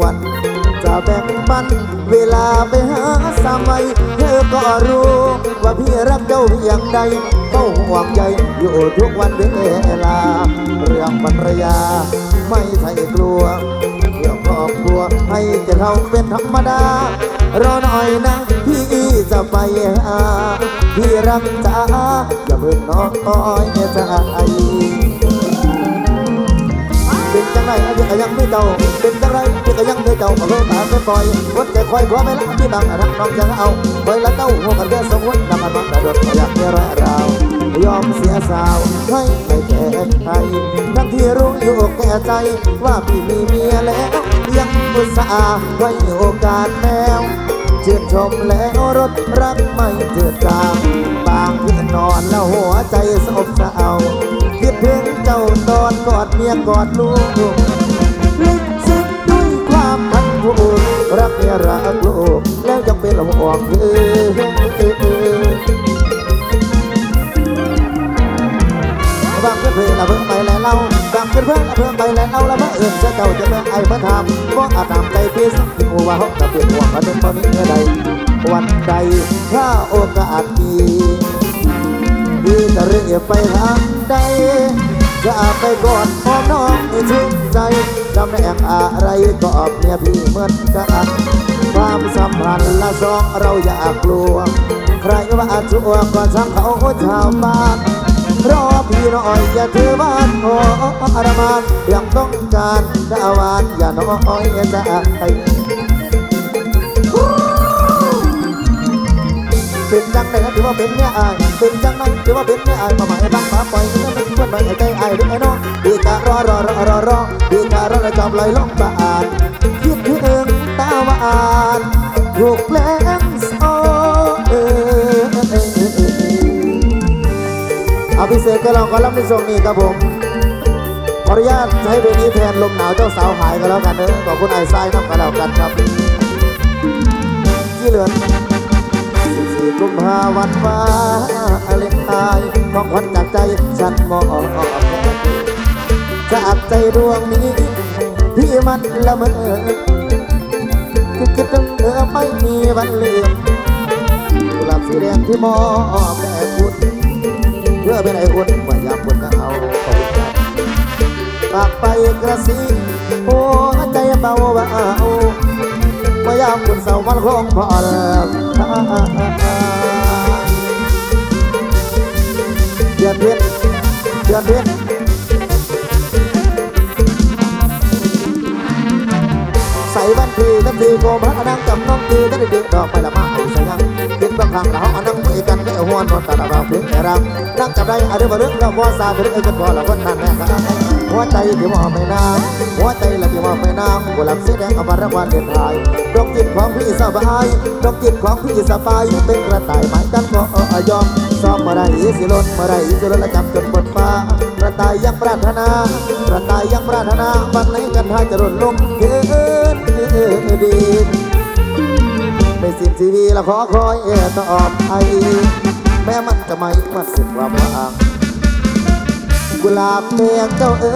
วัน จะแบ่งปัน เวลาไปหาสามัยเธอก็รู้ว่าพี่รักเจ้าเพียงใดเขาห่วงใยอยู่ทุกวันเวลา เรื่องภรรยา ไม่ใช่กลัวเรื่องครอบครัวให้จะเท่าเป็นธรรมดารอหน่อยนะพี่จะไปหาพี่รักจ้าอย่าเพิ่งน้อยจเป็น จังไรพี่ก็ยังไม่เจ้าเป็นจังไรพี่ก็ยังไม่เจ้าขอโทษตามไปปล่อยวัดใจคอยขอไม่ละที่บางรักน้องจะเอาไว้ละเต้าหัวกันแค่สมมตินำมันมาแต่โดดอยากเมียร้อยราว ยอมเสียสาวให้ไม่แก่ใครทั้งที่รู้อยู่แก่ใจ ว่าพี่มีเมียแล้วยังอุตส่าห์ให้โอกาสแมวชื่นชมแล้วรถรักไม่เจือจางบางที่อนอนแล้วหัวใจสบเศร้า คิดถึงเจ้าตอนกอดเมียกอดลูกลึกซึ้งด้วยความพันผูกรักเมียรักลูกแล้วยังเป็นห่วงเธอบางเพื่อนเพื่อนละเพิ่งไปแล้วเล่าบางเพื่อนเพื่อนละเพิ่งไปแล้วเล่าแล้วมาเอื่นจ้าเจ้าจะเมื่อไอ้มาทำเพราะอาจทำใจพี่สักหัวเขาจะเปลี่ยนห่วงมาเป็นตอนนี้เมื่อใดวันใดถ้าโอกาสดีพี่จะเรียกไปทา ใดจะไปกอดหอน้องให้ชื่นใจจำแนกอะไรก็อบเมียพี่เหมือนกันความสัมพันธ์ละสองเราอย่ากลัว ใครว่าชั่วก็ช่างเขาชาวบ้านรอพี่น่อยอย่าถือบ้านโอ้อารมานยังต้องการดาวานอย่าน้อยจะไป เป็นจังไหนถือว่าเป็นเนี่ยอายเป็นจังไหนถือว่าเป็นเนี่ยอายมาหมายรักมาปล่อยเงินเป็นเพื่อนหน่อยให้ใจอายด้วยไอ้น้องดีกะรอรอรอรอรอดีกะรอแล้วจอบลอยลงบานคิดถึงตาวานถูกแปลงโซ่เออเออเออเออเออเอาพิเศษก็ลองก็รับในช่วงนี้ครับผมขออนุญาตใช้เพลงนี้แทนลมหนาวเจ้าสาวหายกันแล้วกันเนอะขอบคุณไอ้ทรายน้ำกันแล้วกันครับที่เหลือ 14กุมภาวันวาเลนไทน์มองควันจากใจฉันมองออกออกแค่จากใจดวงนี้ที่มันละเมอคิดคิดถึงเธอไม่มีวันลืมกุหลาบสีแดงที่มอบแด่คุณเพื่อเป็นไอ้อุ่นเมื่อยามคุณก็เอาขอบคุณครับปากไปกระสีโอ้ใจเบาเบา เมื่อยามคุณเศร้ามันคงพ่อแล้วเดือนเพ็ญเดือนเพ็ญใส่แว่นทีทันทีโกมพระนังกับน้องทีทันทีดอกไปละมาเอาใส่ยังคิดบางครั้งเราเอานั่งคุยกันได้หัวนอนตาเราเพียงแต่รำนั่งจับได้อะไรมาเรื่องเราว่าซาเรื่องไอ้คนบ่เราคนนั้นแน่ครับ หัวใจที่มองไม่น้ำหัวใจละที่มองไม่น้ำกุหลาบสีแดงเอามารางวัลเด่นไทยดอกจิตของพี่สบายดอกจิตของพี่สบายเป็นกระต่ายหมายกันก็ยอมซ้อมมาได้สิลดมาได้สิลดและจำจนบนฟ้ากระต่ายยังปรารถนากระต่ายยังปรารถนาวันไหนกันหายจะหล่นลงเกินดีไม่สิ้นชีวิตและขอคอยเอตอบไอแม้มันจะไม่มาสิ้นความว่าง กุหลาบแดงเจ้าเอ๋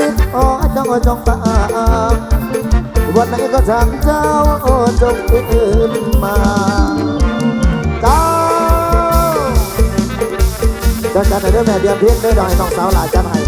ยอ๋อจงจงปาวันไหนก็ทางเจ้าโอ้จงตื่นมาเจ้าจะจัดในเรื่องแม่เดียมเพียงได้ดอยน้องสาวหลานจันให้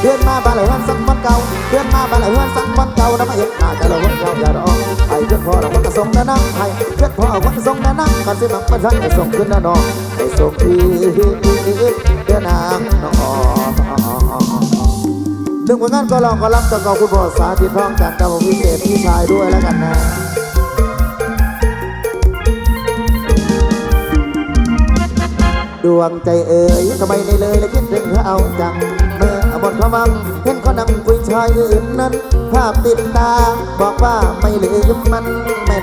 เพื่อนมาบ้านเลยวันสักวันเก่าเพื่อนมาบ้านเลยวันสักวันเก่าน้ำมาเห็นหน้าจะเราวันเก่าอย่ารอไอ้เพื่อนพ่อเราวันกระส่งนะนั่ง ส่งนะนั่นสิบังประชันไอ้ส่งขึ้นนะน้องไอ้ส่งที่เพื่อนางน้องหนึ่งผลงานก็ลองก็รับกับคุณพ่อสาธิตทองจันกับผมพิเศษพี่ชายด้วยแล้วกันนะดวงใจเอ่ยทำไมในเลยและคิดถึงเธอเอาจังเมื่อหมดความังเห็นเขานั่งคุยชายอื่นนั้น ภาพติดตาบอกว่าไม่ลืมมัน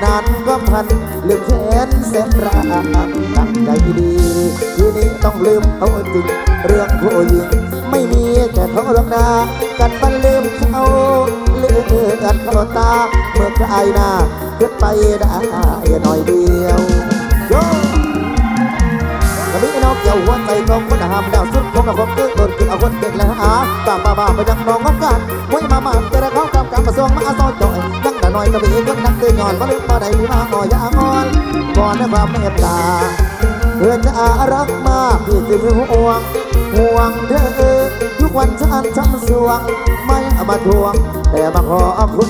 นานก็พันลืมแขนแสนรักตั้งใจดีทีนี้ต้องลืมเอาจริง เรื่องผู้หญิง ไม่มีแค่เขาลงนากันมันลืมเขาลืมกันเขาตา เมื่อใครหน้าขึ้นไปได้หน่อยเดียวโยกะลินอกเกี่ยวหัวใจกองคนหามดาวสุดงกับผมตึ้งโดนกินเอาคนเก่งแล้วหาตามบ้าบ้าไปยังน้องงบกันมวยมามาจะได้เข้ากับการกระทรวงมาอาซอจ่อยนั่ น้อยก็มีเงินนักเตยย้อนมาลึกมาใดมีมาหอยางอนก่อนในความเมตตาเพื่อนจะอารักมากพี่จะมีห่วงห่วงเธอทุกวันฉันช้ำสวงไม่เอามาทวง แต่มาขอคุณ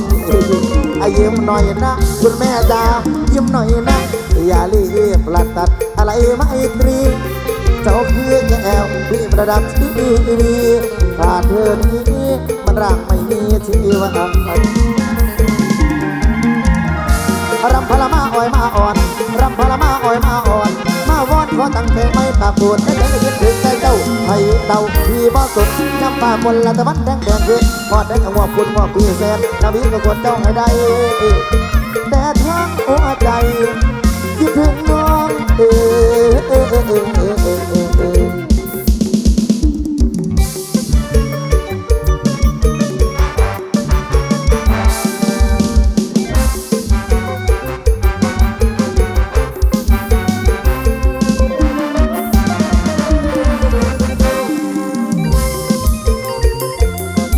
อายิ้มหน่อยนะคุณแม่ดายิ้มหน่อยนะ อย่ารีบลัดตัดอะไรไม่ตรีเจ้าคือแก้ววิประดับที่ดีขาดเธอนี้มันรักไม่มีชีวะ รำพลมาอ่อยมาอ่อนรำพลมาอ่อยมาอ่อน มาวอนขอตั้งแต่ไม่ปากปวดแค่ใจคิดถึงใจเจ้าให้เดาที่บ่สุดน้ำปลาบนละตะวันแดงแดงขึ้นพอได้หัวคุณหัวปีแสนนาวีก็ควรเจ้าให้ได้แต่ทั้งหัวใจคิดถึงน้อง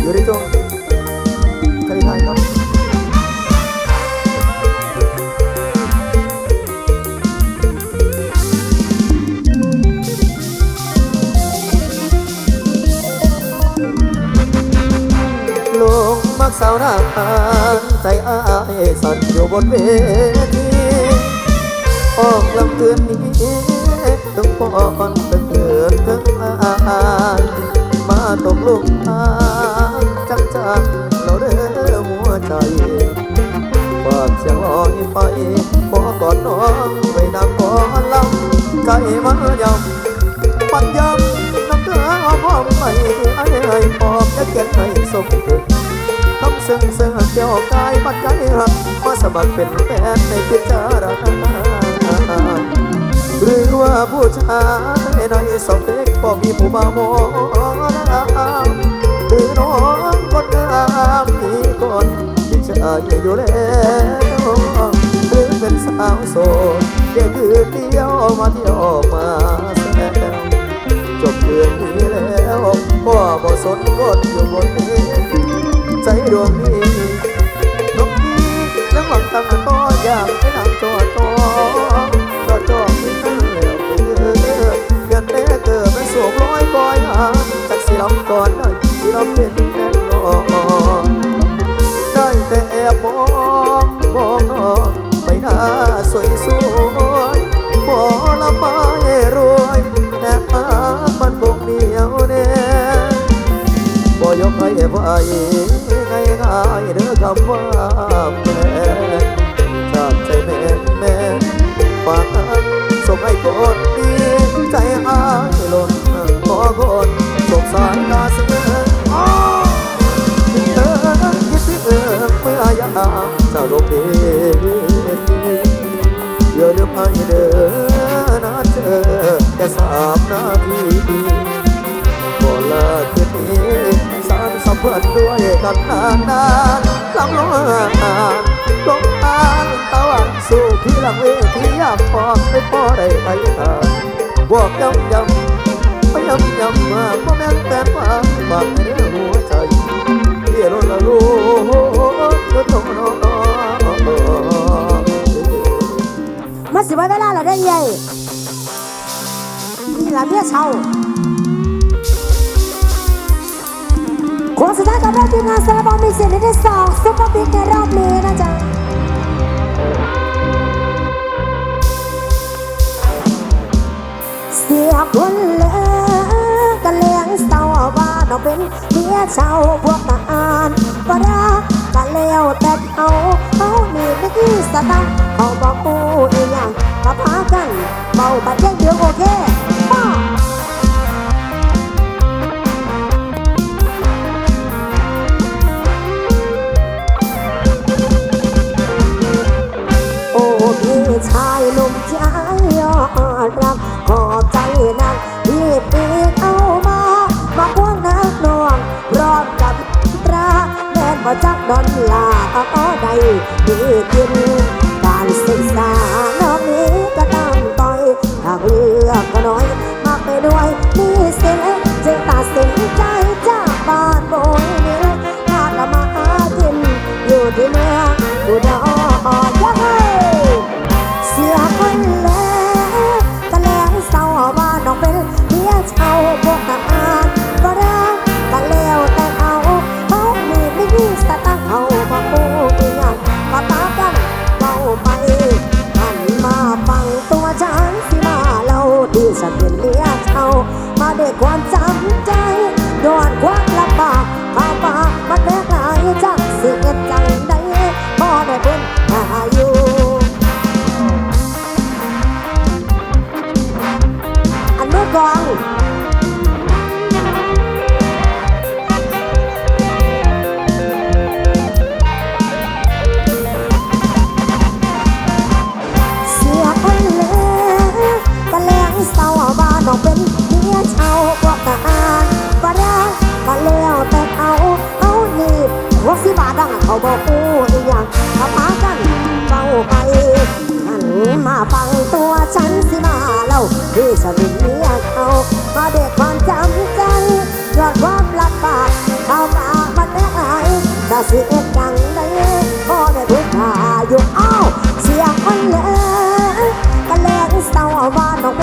อยู่ในจงใครทายครับลงมักสาวหน้าพานใจอ้ายสั่นอยู่บนเวทีออกลำเตือนนี้ถึงป้อนถึงเกินถึงอายมาตกลุมทาง ใจฝากเสียงลอยไปขอกอดน้องไว้นำก่อนลำใจมายำปัญญำน้ำเกลือหอมไม่ไอ้ไอ้ปอบจะเก็บให้สมถึกทำซึ่งซึ่งเกี่ยวกายปัจจัยหักมาสมัครเป็นแฟนในพิจารณาหรือว่าผู้ชายในสองเด็กก็มีผู้มาโมหรือน้องคนงาม ชายอยู่แล้วหรือเป็นสาวโสดเดียวคือเดียวมาเที่ยวมาแซวจบเดือนนี้แล้วพ่อบ่สนกดอยู่บนนี้ใจดวงนี้นกนี้ยังหวังตั้งต่ออยากให้นำจอจอจอจอไม่นั่นแล้วไปเออเดือนแม่เกิดเป็นสวมร้อยก้อยหาจากสิลำก่อนได้สิลำเป็นแน่นอน แต่แอบมองมองไปหน้าสวยสวย กันนานนานลำลงอ่านลงอ่านตะวันสู่ที่ลังเวทีอยากพอไม่พอได้ไปทางบอกย้ำย้ำไปย้ำย้ำมาบ่แม่นแต่ว่าบางเรื่องหัวใจเรียรละลูกก็ต้องนอนมาสิว่าเวลาเราได้ใหญ่นี่ละเมียเช่า สุดท้ายกับเราทีมงานสารบอลมีเสียงในที่สองซุปเปอร์บิ๊กในรอบนี้นะจ๊ะเสียคนเหลอกันเลี้ยงเศร้าว่าน้องเป็นเมียเช่าพวกมาอ่านก็รักกันแล้วแต่เขาเขามีไม่กี่สตางค์เขาบอกกูอีหยังมาพากันเบาบัดแย่งเดียวโอเคป้า บ่จักดอนลาอ้อใดที่กิน ที่เลียกเอามาเด็กความจำใจยอดความลำบากเอามามันไม่หายถ้าสิเอ็ดดังใดพ่อได้พึ่งพาอยู่เอ้าเสียงมันเลยกระเลงเศร้าบ้านน้องเม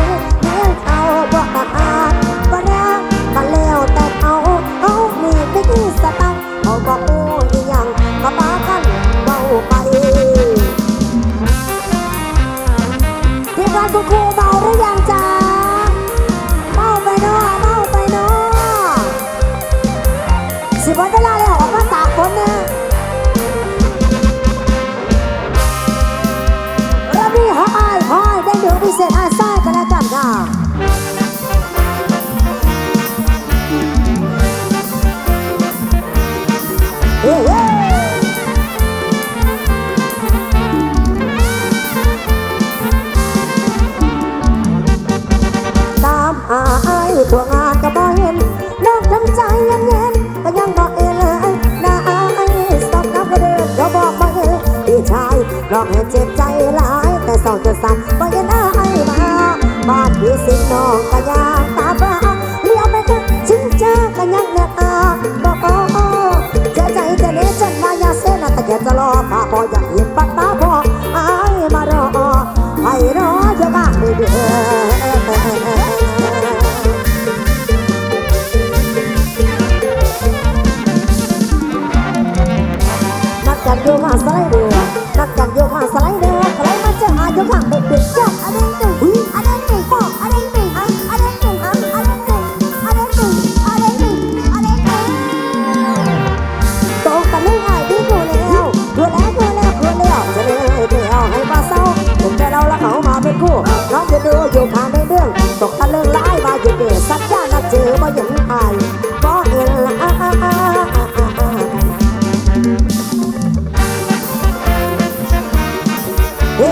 องให้เจ็บใจหลาย แต่สองจะสั่นบ่ยังได้มา บ้านพี่สิงน้องก็ยากตาบ้าเรียกไปก็ชิงเจอกันยังเนี่ยตาบอกโอ้เจ็บใจแต่เนี้ยฉันมายาเส้นแต่แกจะรอข้าพออยากเห็นปัตตาพออายมารอไปรอจะบ้านเดือกันโยมาสไลเดือนักกันโย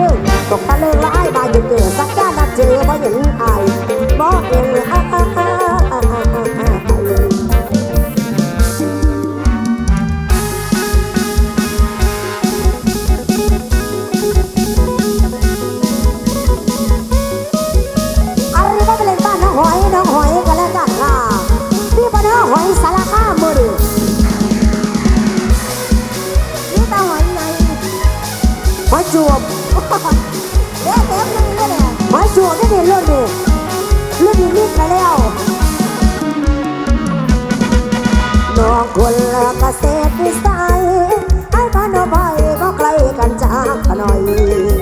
เด้อตกตะเลิงละไอ้บาดยู่เกิดสักด้านละเจอบ่เห็นไอ้บ่เองเลยอ้าอ้าอ้าอ้าอ้าจวบ แล้วแล้วมึงก็เนี่ยมาสวดได้เดี๋ยวเรื่องนี้เรื่องนี้รีบไปองคนละเกษตรวิสัยไอ้พานอใบก็ใกล้กันจากหน่อย